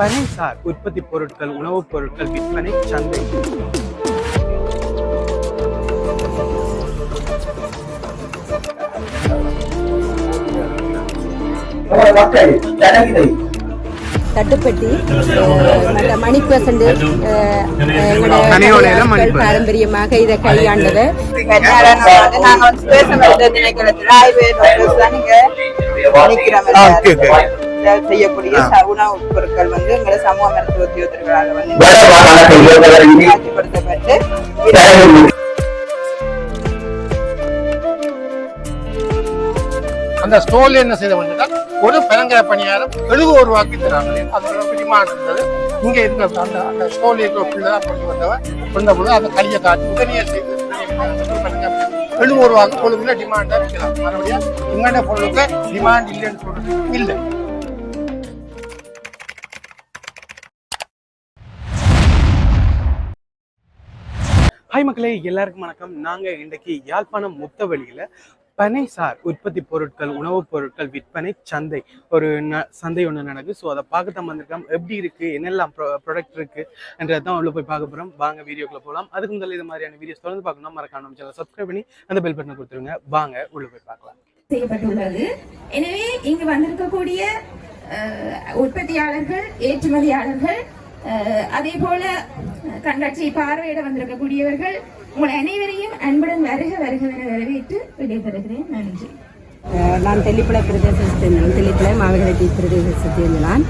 பனைசார் உற்பத்தி பொருட்கள் உணவுப் பொருட்கள் விற்பனை சந்தை. தட்டுப்பட்டி அஹ், மற்ற மணி பெர்சன்ட் தனியோலையில மணி percent. பாரம்பரியமாக இதை கையாண்டது கல்யாணம் நாங்க வந்து பேச வேண்டிய திணைக்களத்துல ஆய்வு செய்யக்கூடிய உணவுப் பொருட்கள் வந்து எங்களை சமூக மருத்துவ உத்தியோகத்தர்களாக வந்து காட்சிப்படுத்தப்பட்டு அந்த ஸ்டோல் என்ன செய்த வந்துட்டா ஒரு பெருங்காய பணியாரம் எழுபது ரூபாய்க்கு தராங்க. அதோட பிடிமானம் இருந்தது இங்க இருக்கிற அந்த அந்த ஸ்டோல் இருக்கிற பிள்ளை தான் கொண்டு வந்தவன் கொண்ட பொழுது அந்த களியை காட்டி உடனே செய்து எழுபது ரூபாய்க்கு கொழும்புல டிமாண்டா விற்கலாம் மறுபடியும் இங்கட பொருளுக்கு டிமாண்ட் இல்லைன்னு சொல்றது இல்லை. ஹாய் மக்களே எல்லாருக்கும் வணக்கம். நாங்கள் இன்றைக்கு யாழ்ப்பாணம் முத்தவெளியில பனைசார் உற்பத்தி பொருட்கள் உணவுப் பொருட்கள் விற்பனை சந்தை ஒரு ந- சந்தை ஒன்று நடக்குது. ஸோ அதை பார்க்க தான் வந்திருக்கோம். எப்படி இருக்கு? என்னெல்லாம் ப்ராடக்ட் இருக்கு? என்றதை தான் உள்ள போய் பார்க்க போகிறோம் வாங்க வீடியோக்குள்ளே போகலாம் அதுக்கு முதல்ல இது மாதிரியான வீடியோஸ் தொடர்ந்து பார்க்கணும் மறக்காம நம்ம சேனல் சப்ஸ்கிரைப் பண்ணி அந்த பெல் பட்டனை கொடுத்துருங்க. வாங்க உள்ள போய் பார்க்கலாம். செய்யப்பட்டுள்ளது. எனவே இங்கு வந்திருக்கக்கூடிய உற்பத்தியாளர்கள் ஏற்றுமதியாளர்கள் அதே போல கண்காட்சியை பார்வையிட வந்திருக்கக்கூடியவர்கள் உங்கள் அனைவரையும் அன்புடன் வருக வருகவென வரவேற்று விடைபெறுகிறேன். நன்றி. நான் தெல்லிப்பளை பிரதேசத்தை தெல்லிப்பளை மாவகரட்டி பிரதேசத்தை சேர்ந்த நான்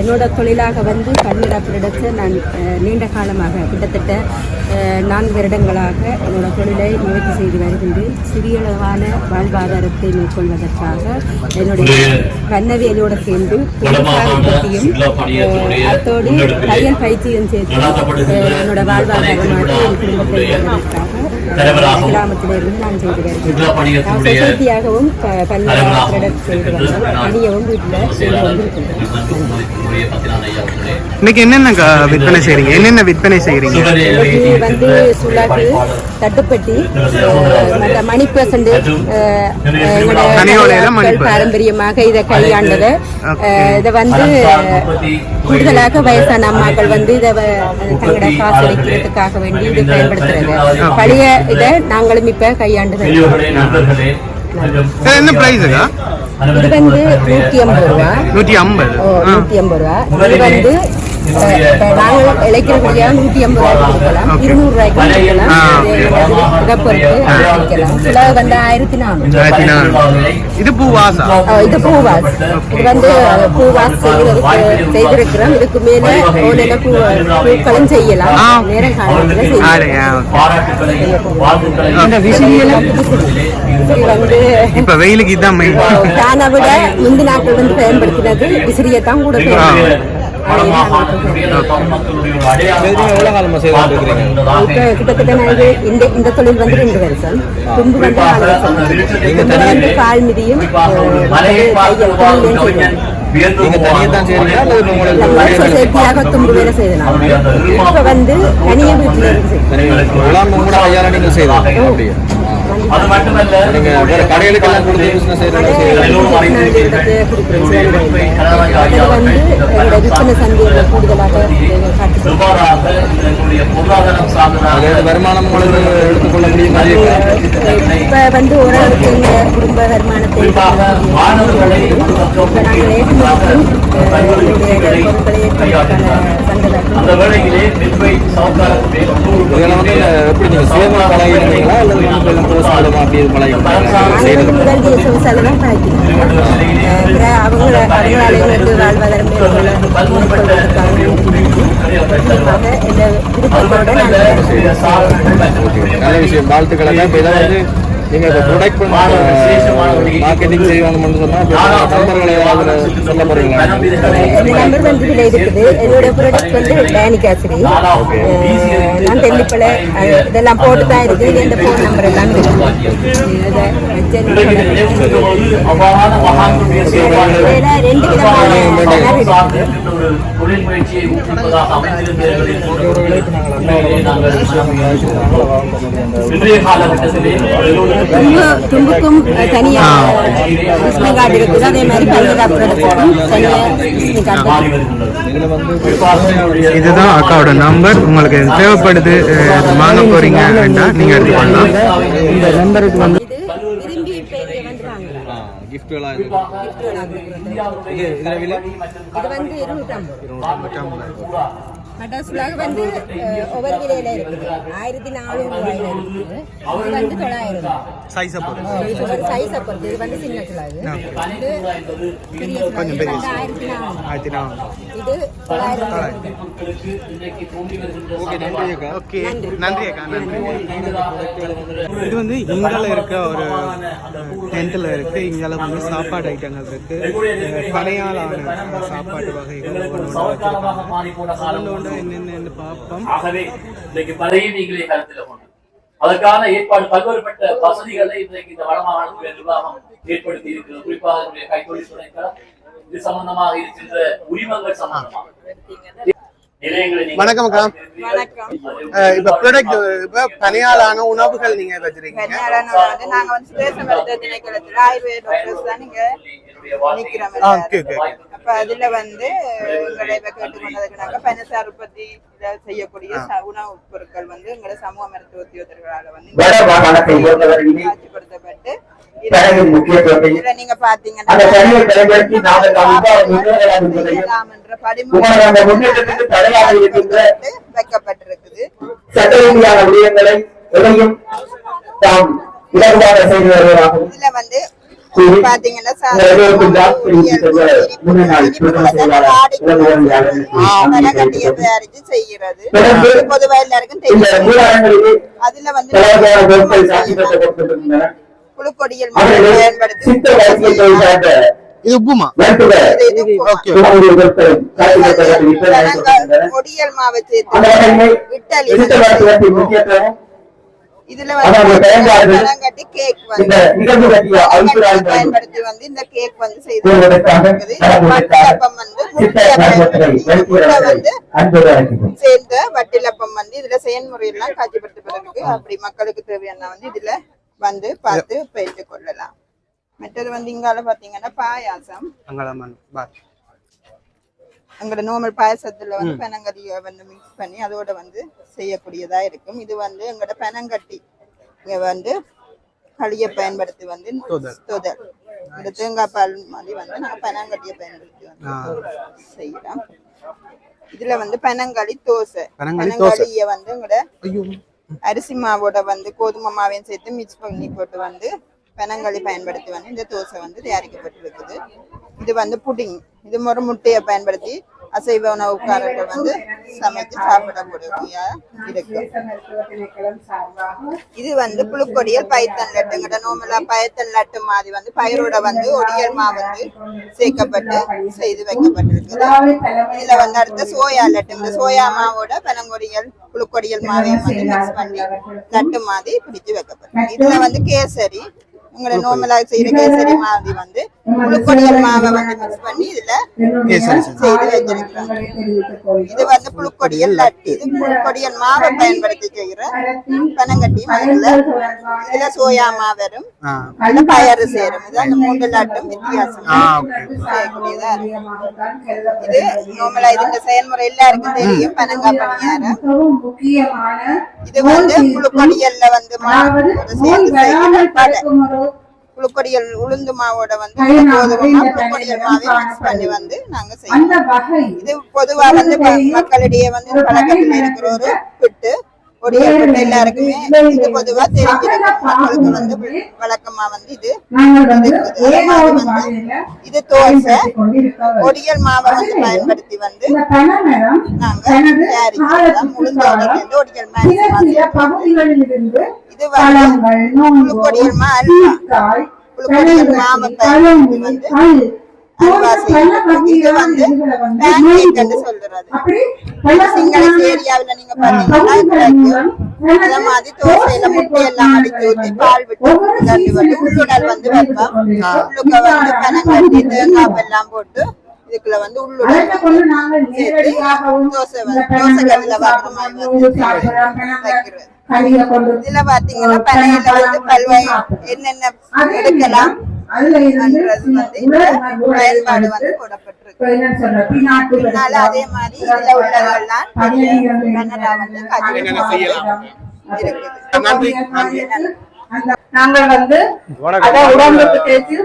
என்னோட தொழிலாக வந்து பன்னிரா ப்ரொடக்ட்ஸை நான் நீண்ட காலமாக கிட்டத்தட்ட நான்கு வருடங்களாக என்னோட தொழிலை முயற்சி செய்து வருகின்றேன். சிறியளவான வாழ்வாதாரத்தை மேற்கொள்வதற்காக என்னுடைய கண்ணவியலோடு சேர்ந்து பற்றியும் அத்தோடு தையல் பயிற்சியும் சேர்த்து என்னோட வாழ்வாதாரமாக என் குடும்பத்தை வாழ்வதற்காக கிராமத்திலிருந்து நான் செய்து வருகிறேன் நான் சொசைட்டியாகவும் ப- பல்வேறு ப்ராடக்ட் செய்து வந்தோம் அணியவும் வீட்டில் செய்து வந்திருக்கின்றோம் இன்னைக்கு என்னென்ன விற்பனை செய்றீங்க? என்னென்ன விற்பனை செய்றீங்க? வந்து சுல்லாக்கு தட்டுப்பட்டி மணி percent. பாரம்பரியமாக இதை கையாண்டது. இதை வந்து கூடுதலாக வயசான அம்மாக்கள் வந்து இதை தங்களோட காசு வைக்கிறதுக்காக வேண்டி இது பயன்படுத்துறது. பழைய இதை நாங்களும் இப்ப கையாண்டு என்ன ப்ரைஸுக்கா இது வந்து நூத்தி ஐம்பது ரூபா. நூற்றி ஐம்பது. ஓ, நூத்தி ஐம்பது ரூபா. இது வந்து நாங்கள் இழைக்கிறபடியா நூத்தி ஐம்பது ரூபாய்க்கு கொடுக்கலாம். இருநூறு ரூபாய்க்கு கொடுக்கலாம். இது இதை பொறுத்து சில வந்து ஆயிரத்தி நானூறு. இது பூவாஸ் இது வந்து பூவாஸ் செய்யறதுக்கு செய்திருக்கிறோம். இதுக்கு மேல ஓலையில பூ பூக்களும் செய்யலாம். நேரம் காலத்துல செய்யலாம். இந்த விசிறியெல்லாம் விசிறி வந்து இப்ப வெயிலுக்கு இதான் தானை விட முந்தி நாட்கள் வந்து பயன்படுத்தினது விசிறியை தான் கூட கிட்டத்தட்ட நான் இந்த இந்த தொழில் வந்து ரெண்டு வருஷம் தும்பு வந்து நாலு வருஷம் வந்து கால் மிதியும் தும்பு வேலை செய்தனால இப்ப வந்து தனிய வீட்டுல இருந்து. அது மட்டுமல்ல கடைகளுக்கு கொடுக்குறோம் அது வந்து எங்களோட விற்பனை சந்தையில் கூடுதலாக காட்டு சுமாராக எங்களுடைய பொருளாதாரம் சார்ந்ததாக வருமானம் உங்களுக்கு எடுத்துக்கொள்ள முடியும் இப்ப வந்து ஓரளவுக்கு எங்க குடும்ப வருமானத்தை மாணவர்களை அந்த வேளையிலே மின்வை எப்படி நீங்க சுயமா பழகிருந்தீங்களா அல்லது புதுசாக அப்படி முதல் தேச விவசாயம் தான் பழக்கிறோம் அவங்கள அவங்களால எங்களுக்கு வாழ்வாதாரம் மேற்கொள்ள நல்ல விஷயம். வாழ்த்துக்களை. இப்ப இதை வந்து நீங்க இப்ப ப்ரொடக்ட் பண்ணி மார்க்கெட்டிங் செய்வாங்கன்னு சொன்னா இப்ப நண்பர்களை ஏதாவது சொல்ல போறீங்களா என் நம்பர் வந்து இதில் இருக்குது என்னோட ப்ராடக்ட் வந்து டேனிக் ஆசிரி நான் இதெல்லாம் போட்டு தான் இருக்குது இந்த ஃபோன் நம்பர் எல்லாம் ரெண்டு விதமான இன்றைய காலகட்டத்திலே தும்பு தும்புக்கும் தனியாக விசிட்டிங் கார்டு இருக்குது அதே மாதிரி தனியாக கார்டு இதுதான் அக்காவோட நம்பர். உங்களுக்கு தேவைப்படுது வாங்க போறீங்கன்னா நீங்க எடுத்துக்கொள்ளலாம் இந்த நம்பருக்கு வந்து இது விரும்பி இப்போ இங்கே வந்துடுவாங்க கிஃப்ட்லாம் இது? இது இதுல விலை இது இருநூற்றம்பது மட்டாசுலாக வந்து ஒவ்வொரு விலையில இருக்குது ஆயிரத்தி நானூறு ரூபாயில இருக்குது இது வந்து தொள்ளாயிரம் சைஸை ஒரு சைஸை பொறுத்து இது வந்து சின்ன சுலாகு இது பெரிய ஆயிரத்தி நானூறு ஆயிரத்தி நானூறு இது தொள்ளாயிரம். ஓகே நன்றி அக்கா ஓகே நன்றி அக்கா நன்றி இது வந்து இங்கால இருக்க ஒரு டென்ட்டில் இருக்கு இங்கால வந்து சாப்பாடு ஐட்டங்கள் இருக்கு அஹ், பனையாலான சாப்பாட்டு வகைகள் காலம் ஒன்று என்னென்னு பார்ப்போம். ஆகவே இன்றைக்கு பழைய நீங்களே கருத்தில் கொண்டு அதற்கான ஏற்பாடு பல்வேறுபட்ட வசதிகளை இன்றைக்கு இந்த வடமாகாணத்துடைய நிர்வாகம் ஏற்படுத்தி இருக்கிறது குறிப்பாக என்னுடைய கைத்தொழில் துறைக்காக இது சம்பந்தமாக இருக்கின்ற உரிமங்கள் சம்பந்தமாக. வணக்கம் அக்கா. வணக்கம். இப்ப ப்ராடக்ட் இப்ப பனையாலான உணவுகள் நீங்க வச்சிருக்கீங்க. நாங்க வந்து சுதேச மருத்துவ திணைக்களத்துல ஆயுர்வேத டாக்டர்ஸ் தான் நீங்க. அப்ப அதுல வந்து இப்ப கேட்டுக்கொண்டதுக்கு நாங்க பனசார் உற்பத்தி செய்யக்கூடிய உணவுப் பொருட்கள் வந்து எங்களை சமூக மருத்துவ உத்தியோகர்களால வந்து காட்சிப்படுத்தப்பட்டு நீங்க பாத்தீங்கன்னா வைக்கப்பட்டிருக்குது. சட்ட ரீதியான விடயங்களை எதையும் தாம் இலகுவாக செய்து வருவதாகவும் இதுல வந்து இது பொதுவா எல்லாருக்கும் தெரியும். அதுல வந்து புழுக்கொடியில் பயன்படுத்தி இது உப்புமா. கொடியல் மாவை சேர்த்து இதுல வந்து கேக் வந்து பயன்படுத்தி வந்து இந்த கேக் வந்து செய்து வட்டிலப்பம் வந்து சேர்ந்த வட்டிலப்பம் வந்து இதுல செயல்முறையெல்லாம் காட்சிப்படுத்தப்பட்டிருக்கு அப்படி மக்களுக்கு தேவையான வந்து இதுல வந்து பார்த்து பெற்றுக் கொள்ளலாம். மற்றது வந்து இங்கால பாத்தீங்கன்னா பாயாசம். எங்களோட நார்மல் பாயசத்துல வந்து பனங்கறியை வந்து மிக்ஸ் பண்ணி அதோட வந்து செய்யக்கூடியதா இருக்கும். இது வந்து எங்களோட பனங்கட்டி வந்து களியை பயன்படுத்தி வந்து தொதல். இந்த தேங்காய் பால் மாதிரி வந்து நாங்க பனங்கட்டியை பயன்படுத்தி வந்து செய்யலாம். இதுல வந்து பனங்களி தோசை. பனங்களி தோசை. பனங்களிய வந்து எங்களோட அரிசி மாவோட வந்து கோதுமை மாவையும் சேர்த்து மிக்ஸ் பண்ணி போட்டு வந்து பெனங்களி பயன்படுத்தி வந்து இந்த தோசை வந்து தயாரிக்கப்பட்டிருக்குது. இது வந்து புடிங். இது ஒரு முட்டையை பயன்படுத்தி அசைவ உணவுக்காரர்கள் வந்து சமைத்து சாப்பிடக்கூடிய இருக்கு. இது வந்து புழுக்கொடியல் பைத்தன் லட்டுங்கிட்ட நோமலா பயத்தன் லட்டு மாதிரி வந்து பயிரோட வந்து ஒடியல் மா வந்து சேர்க்கப்பட்டு செய்து வைக்கப்பட்டிருக்குது இதுல வந்து அடுத்து சோயா லட்டு இந்த சோயா மாவோட பனங்கொடியல் புழுக்கொடியல் மாவையும் வந்து மிக்ஸ் பண்ணி லட்டு மாதிரி பிடிச்சு வைக்கப்பட்டிருக்கு. இதுல வந்து கேசரி உங்களை நோமலா செய்யற கேசரி மாதிரி வந்து புழுக்கொடியல் மாவை வந்து மிக்ஸ் பண்ணி இதுல செய்து வச்சிருக்கிறாங்க இது வந்து புழுக்கொடியல் லட்டு. இது புழுக்கொடியல் மாவை பயன்படுத்தி செய்கிற பனங்கட்டி இதுல இதுல சோயா மா வரும் பயறு சேரும். இது அந்த மூன்று லட்டும் வித்தியாசம். செய்யக்கூடியதா இது நார்மலா இது இந்த செயல்முறை எல்லாருக்கும் தெரியும். பனங்காய் பணியாரம் இது வந்து புழுக்கொடியல்ல வந்து புழுக்கொடியல் உளுந்து மாவோட வந்து புழுக்கொடியல் மாவை மிக்ஸ் பண்ணி வந்து நாங்க செய்யறோம் இது பொதுவா வந்து மக்களிடையே வந்து பழக்கத்தில் இருக்கிற ஒரு பிட்டு. ஒடியல் பிட்டு எல்லாருக்குமே இது பொதுவா தெரிஞ்சிருக்கும் மக்களுக்கு வந்து வழக்கமா வந்து இது. இது தோசை. ஒடியல் மாவை வந்து பயன்படுத்தி வந்து நாங்க சேர்ந்து ஒடியல் மாதிரி இது வந்து புழுக்கொடியல் மா அல்வா. புழுக்கொடியல் மாவை பயன்படுத்தி வந்து இது வந்து பேன்கேக் சொல்றது சிங்கள ஏரியாவுல நீங்க பாத்தீங்கன்னா இந்த மாதிரி தோசையில முட்டை எல்லாம் அடிச்சு ஊத்தி பால் விட்டு தண்ணி வந்து உள்ளுடல் வந்து வைப்போம் உள்ளுக்க வந்து பனங்கட்டி தேங்காய் எல்லாம் போட்டு இதுக்குள்ள வந்து உள்ளுடல் தோசை வந்து தோசை கல்லுல வாங்குற மாதிரி வந்து வைக்கிறது. களிய கொண்டு இதுல பாத்தீங்கன்னா பனையில வந்து பல்வாய் என்னென்ன எடுக்கலாம்? அதுல இருந்து வந்து போடப்பட்டிருக்கு. அதே மாதிரி இதுல உள்ளதெல்லாம் வந்து நாங்கள் வந்து உடம்புக்கு தேய்ச்சி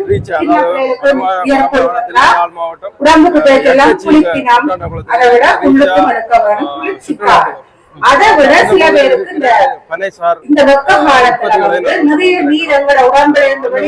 உடம்புக்கு தேய்ச்செல்லாம் அதை விட வேணும் அதை சில பேருக்கு இந்த பனை சார் இந்த வெப்ப காலத்துல வந்து நிறைய நீர் எங்களோட உடம்புல இருந்து ஒரு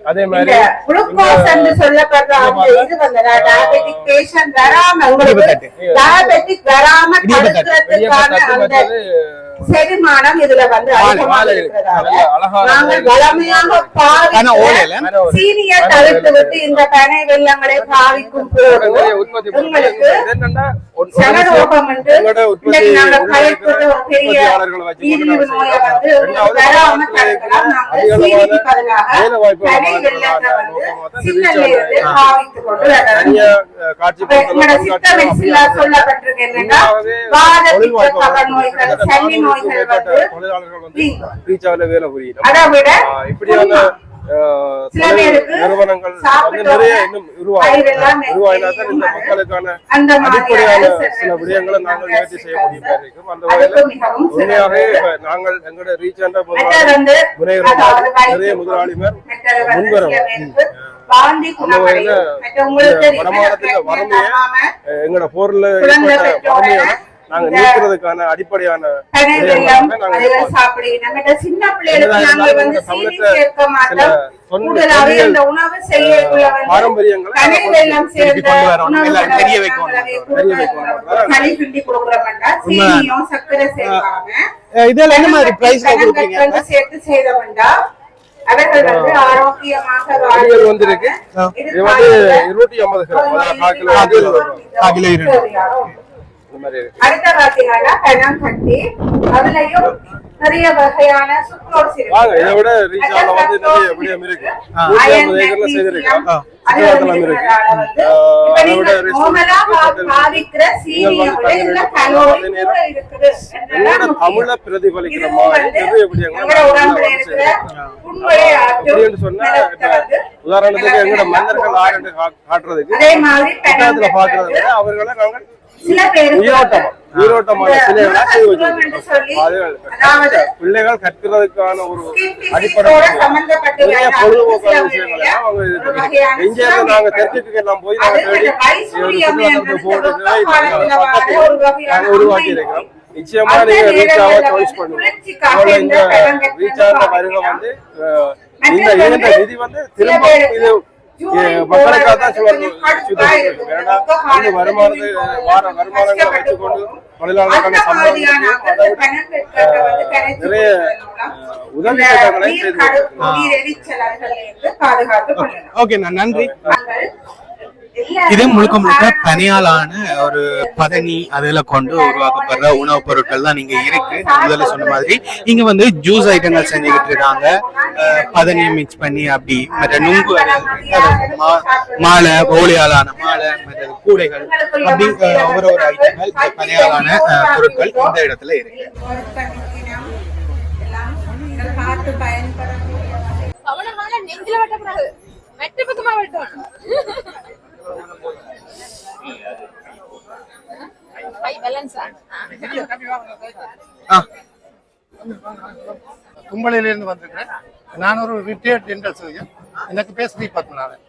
அதே இந்த மாதிரி குளுக்கோஸ் என்று சொல்லப்படுற அந்த இது வந்து டயபெட்டிக் பேஷண்ட் வராம உங்களுக்கு இடியப்பத்தட்டு. டயபெட்டிக் வராம இடியப்பத்தட்டு. தடுக்கிறதுக்கான இடியப்பத்தட்டு அந்த மற்றது செரிமானம் இதுல வந்து அதிகமாக இருக்கிறதால நாங்கள். வளமையாக தவிர்த்து விட்டு இந்த பனை வெள்ளங்களை பாவிக்கும் போது. உங்களுக்கு சனரோகம் என்று ஒரு பெரிய நீரிழிவு நோயை. வந்து வராம தடுக்கலாம் நாங்கள் சீனிக்கு பதிலாக வந்து ரீச் தொழிலாளர்கள் வந்து. ரீச்சாவில வேலை புரியணும் அதை நிறுவனங்கள் வந்து நிறைய இன்னும் உருவாகும். வயிறெல்லாம் உருவாயினா தான் இந்த. மக்களுக்கான அடிப்படையான சில விடயங்களை நாங்கள் முயற்சி செய்ய முடியும் இருக்கும் அந்த வகையில் உண்மையாகவே நாங்கள் எங்களோட ரீச் என்ற மற்றது வந்து முனைவர் அதாவது நிறைய முதலாளிமார் வருமானத்துல pregnant வறுமையை எங்களோட பெற்றோரை வறுமையை நாங்க நீக்கிறதுக்கான அடிப்படையான பாரம்பரியங்களை தெரிய வைக்கணும். இதெல்லாம் என்ன மாதிரி பனங்கற்கண்டு கொடுப்பீங்க? சேர்த்து செய்தோம்னா அவர்கள் வந்து ஆரோக்கியமாக வடிவேல் வந்து இருக்கு. வாழ்வாங்க. இது வந்து இருநூற்றி ஐம்பது கால் கிலோ இருக்கு அடுத்த பாத்தீங்கன்னா பெனாங்கட்டி அதுலயும் நிறைய வகையான சுக்ரோஸ் இருக்கு வாங்க இதை விட ரீச்சால வந்து நிறைய விடயம் இருக்கு. நூற்றி ஐம்பது செய்திருக்கோம். சித்தவத்தலம் இருக்கு. அதை விட கலோரி தமிழ பிரதிபலிக்கிற மாதிரி சொன்னா உதாரணத்துக்கு எங்களோட மன்னர்கள் ஆரண்டு காட்டுறதுக்கு பாக்குறத அவர்களை நாங்கள் உயிரோட்டம் உயிரோட்டமான வச்சிருக்கோம் அதாவது அது பிள்ளைகள் கற்கிறதுக்கான ஒரு அடிப்படை. பொழுதுபோக்கான சில விஷயங்கள் எல்லாம் அவங்க இது பண்ணி- இங்க நாங்க எல்லாம் போய் நாங்க தேடி வகையான நாங்க உருவாக்கி இருக்கிறோம். நிச்சயமா நீங்க ரீச் ஆக சாய்ஸ் பண்ணுவோம் ரீச் ஆகிற வருகை. வந்து இந்த நிதி வந்து சில திரும்ப இது மக்களுக்காக தான் இந்த வருமானத்தை காலத்துல வார வருமானங்களை வச்சுக்கொண்டு தொழிலாளர்களுக்கான அந்த சம்பளம் நிறைய உதவி திட்டங்களை செய்து நன்றி. இது முழுக்க முழுக்க பனியாலான ஒரு பதனி அதுல கொண்டு உருவாக்கப்படுற உணவுப் பொருட்கள் தான் நீங்க இருக்கு முதல்ல சொன்ன மாதிரி இங்க வந்து ஜூஸ் ஐட்டங்கள் செஞ்சுக்கிட்டு இருக்காங்க பதனியை மிக்ஸ் பண்ணி அப்படி மற்ற நுங்கு மாலை ஓலையாலான மாலை மற்ற கூடைகள் அப்படி ஒவ்வொரு ஒரு ஐட்டங்கள் இந்த பனியாலான பொருட்கள் இந்த இடத்துல இருக்கு பார்த்து நெஞ்சில வெட்டக்கூடாது மெட்டு பக்கமா வெட்டணும் கும்பலையிலிருந்து வந்திருக்கேன் வந்திருக்கிறேன் நான் ஒரு ரிட்டையர்ட் டென்டல் சர்ஜன் எனக்கு பேர் ஸ்ரீ பத்மநாதன்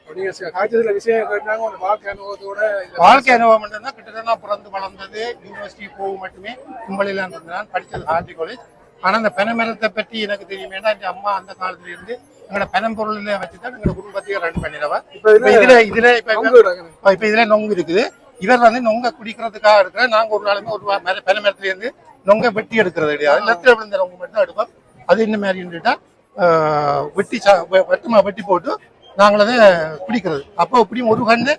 விஷயம் கேட்டாங்க ஒரு வாழ்க்கை அனுபவத்தோட வாழ்க்கை அனுபவம் தான் கிட்டத்தட்ட நான் பிறந்து வளர்ந்தது யூனிவர்சிட்டி போக மட்டுமே கும்பலையில் இருந்து நான் படித்தது ஹார்டி காலேஜ் ஆனால் அந்த பனைமரத்தை பற்றி எனக்கு தெரியும் ஏன்னா என் அம்மா அந்த காலத்துல இருந்து எங்களோட பனம்பொருளில் வச்சு தான் எங்களோட குடும்பத்தையே ரன் பண்ணிடவா இப்போ இதுல இதுல இப்போ இப்போ இதுல நொங்கு இருக்குது. இவர் வந்து நொங்க குடிக்கிறதுக்காக இருக்கிற நாங்க ஒரு நாளுமே ஒரு மர பனை மரத்துல இருந்து நொங்க வெட்டி எடுக்கிறது கிடையாது. நிலத்துல விழுந்த நொங்கு மட்டும் தான் எடுப்போம். அது என்ன மாதிரி இருந்துட்டா வெட்டி வெட்டுமா வெட்டி போட்டு நாங்கள் அதை பிடிக்கிறது அப்போ இப்படியும் ஒரு கண்ணு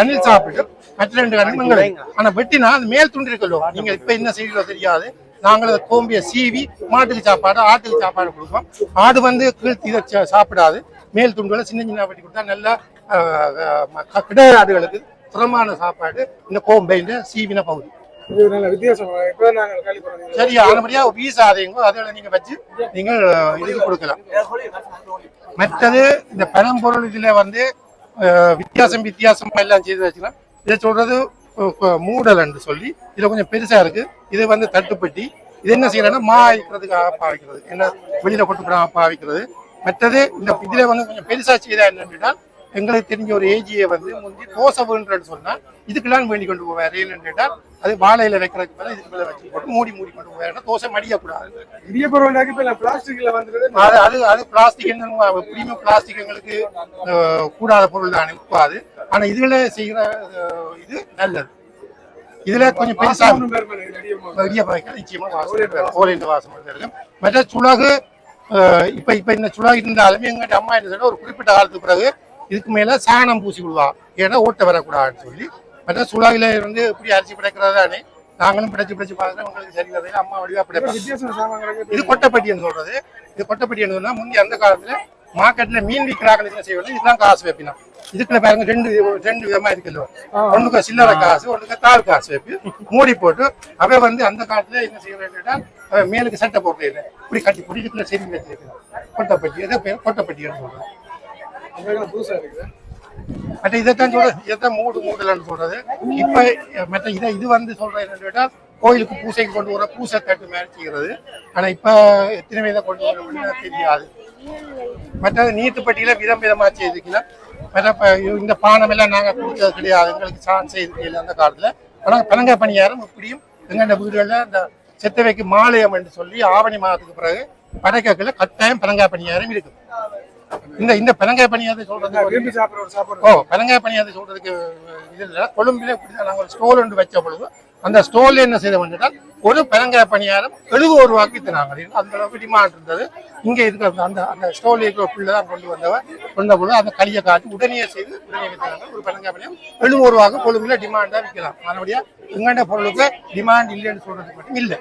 அணில் சாப்பிட்டு மற்ற ரெண்டு கண்ணு எங்களுக்கு. ஆனா வெட்டினா அது மேல் துண்டு இருக்கல்லோ நீங்க இப்ப என்ன செய்யறதோ தெரியாது. நாங்கள் கோம்பிய சீவி மாட்டுக்கு சாப்பாடு ஆட்டுக்கு சாப்பாடு கொடுப்போம். ஆடு வந்து கீழ் இதை சாப்பிடாது. மேல் துண்டுகளை சின்ன சின்ன வெட்டி கொடுத்தா நல்லா ஆஹ், ஆஹ், கிட ஆடுகளுக்கு சுரமான சாப்பாடு. இந்த கோம்பை இந்த சீவின பகுதி. இது நல்ல வித்தியாசம். இப்போ நாங்கள் கேள்விப்படுறோம் சரி ஆனபடியா வீச ஆதையுங்க அதில் நீங்க வச்சு நீங்கள் இதுக்கு கொடுக்கலாம். மற்றது இந்த பழம்பொருள் இதுல வந்து வித்தியாசம் வித்தியாசமா எல்லாம் செய்து வச்சுக்கலாம். இதை சொல்றது மூடல் என்று சொல்லி இதுல கொஞ்சம் பெருசா இருக்கு. இது வந்து தட்டுப்பட்டி. இது என்ன செய்யறதுன்னா மா அழிக்கிறதுக்காக பாவிக்கிறது என்ன வெளியில கொண்டு போடாம பாவிக்கிறது மற்றது இந்த இதுல வந்து கொஞ்சம் பெருசா செய்தா என்னென்னா எங்களுக்கு தெரிஞ்ச ஒரு ஏஜியை வந்து முந்தி தோசை வேண்டுன்னு சொன்னா இதுக்கெல்லாம் வேண்டி கொண்டு போவார். ஏன்னு கேட்டால் அது வாழையில வைக்கிறதுக்கு மேல இதுக்கு மேல வச்சு போட்டு மூடி மூடி கொண்டு போவார். தோசை மடியக்கூடாது. இடியப்பொருள் உண்டாக்கி இப்போ பிளாஸ்டிக்ல வந்துருது அது அது அது பிளாஸ்டிக் என்ன எப்படியுமே பிளாஸ்டிக் எங்களுக்கு கூடாத பொருள் தான் உட்காது ஆனா இதுல செய்யற அஹ், இது நல்லது. இதுல கொஞ்சம் பெருசா பெரிய நிச்சயமா வாசம் வாசம் இருக்கும் மற்ற அஹ், இப்ப இப்ப இந்த சுலகு இருந்தாலுமே எங்கிட்ட அம்மா என்ன சொன்னா ஒரு குறிப்பிட்ட காலத்துக்கு பிறகு இதுக்கு மேல சாணம் பூசி விடுவா ஏன்னா ஓட்ட வரக்கூடாதுன்னு சொல்லி. மற்ற சுழாவில் இருந்து இப்படி அரிசி பிடைக்கிறது தானே நாங்களும் பிடிச்சு பிடிச்சு பார்க்கறோம் உங்களுக்கு சரி வரையில அம்மா வடிவா பிடைப்பாங்க. வித்தியாசம் இது கொட்டைப்பட்டின்னு சொல்றது. இது கொட்டைப்பட்டி சொன்னா முந்தி அந்த காலத்துல மார்க்கெட்ல மீன் விற்கிறாங்க என்ன செய்வது இதுதான் காசு வைப்பினா இதுக்குள்ள பாருங்க ரெண்டு ரெண்டு விதமா இருக்குல்ல ஒண்ணுக்கு சில்லறை காசு ஒண்ணுக்கு தார் காசு வைப்பு. மூடி போட்டு அவ வந்து அந்த காலத்துல என்ன செய்யறா மேலுக்கு சட்டை போட்டு இப்படி கட்டி இப்படி இதுக்குள்ள வச்சிருக்கிறான் கொட்டைப்பட்டி எதை பேர் கொட்டைப்பட்டின்னு சொல்றது. மற்ற இதைத்தான் சொல்றது இதைத்தான் மூடு மூடலன்னு சொல்றது. இப்ப மற்ற இதை இது வந்து சொல்றது என்னன்னு கேட்டால் கோயிலுக்கு பூசைக்கு கொண்டு வர பூசை தட்டு மாதிரி செய்கிறது. ஆனா இப்ப எத்தனை விதம் கொண்டு வர தெரியாது. மற்றது நீட்டுப்பட்டியில விதம் விதமா செய்துக்கலாம் மற்ற இந்த பானம் எல்லாம் நாங்க கொடுத்தது கிடையாது. எங்களுக்கு சான்ஸ் இல்லை அந்த காலத்துல. ஆனா பனங்க பணியாரம் இப்படியும் எங்கெண்ட வீடுகள்ல அந்த செத்தவைக்கு மாலயம் என்று சொல்லி ஆவணி மாதத்துக்கு பிறகு படைக்கல கட்டாயம் பனங்காய் பணியாரம் இருக்கு இந்த இந்த பனங்காய் பணியாரம் சொல்றது ஒரு- விரும்பி சாப்பிட்ற ஒரு சாப்பாடு. ஓ பனங்காய் பணியாரம் சொல்றதுக்கு இது இல்லை. கொழும்புல இப்படிதான் நாங்கள் ஒரு ஸ்டோல் ஒன்று வச்ச பொழுது அந்த ஸ்டோல்ல என்ன செய்த வேண்டால் ஒரு பனங்காய் பணியாரம் எழுபது ரூபாய்க்கு வித்துனாங்க அந்த அளவுக்கு டிமாண்ட் இருந்தது. இங்க இருக்கிற அந்த அந்த ஸ்டோல் இருக்கிற பிள்ளை தான் கொண்டு வந்தவ கொண்ட பொழுது அந்த களியை காட்டி உடனே செய்து உடனே வித்தாங்க. ஒரு பனங்காய் பணியாரம் எழுபது ரூபாய்க்கு கொழும்புல டிமாண்டா விற்கலாம். மறுபடியும் எங்கண்ட பொருளுக்கு டிமாண்ட் இல்லைன்னு சொல்றதுக்கு மட்டும் இல்லை.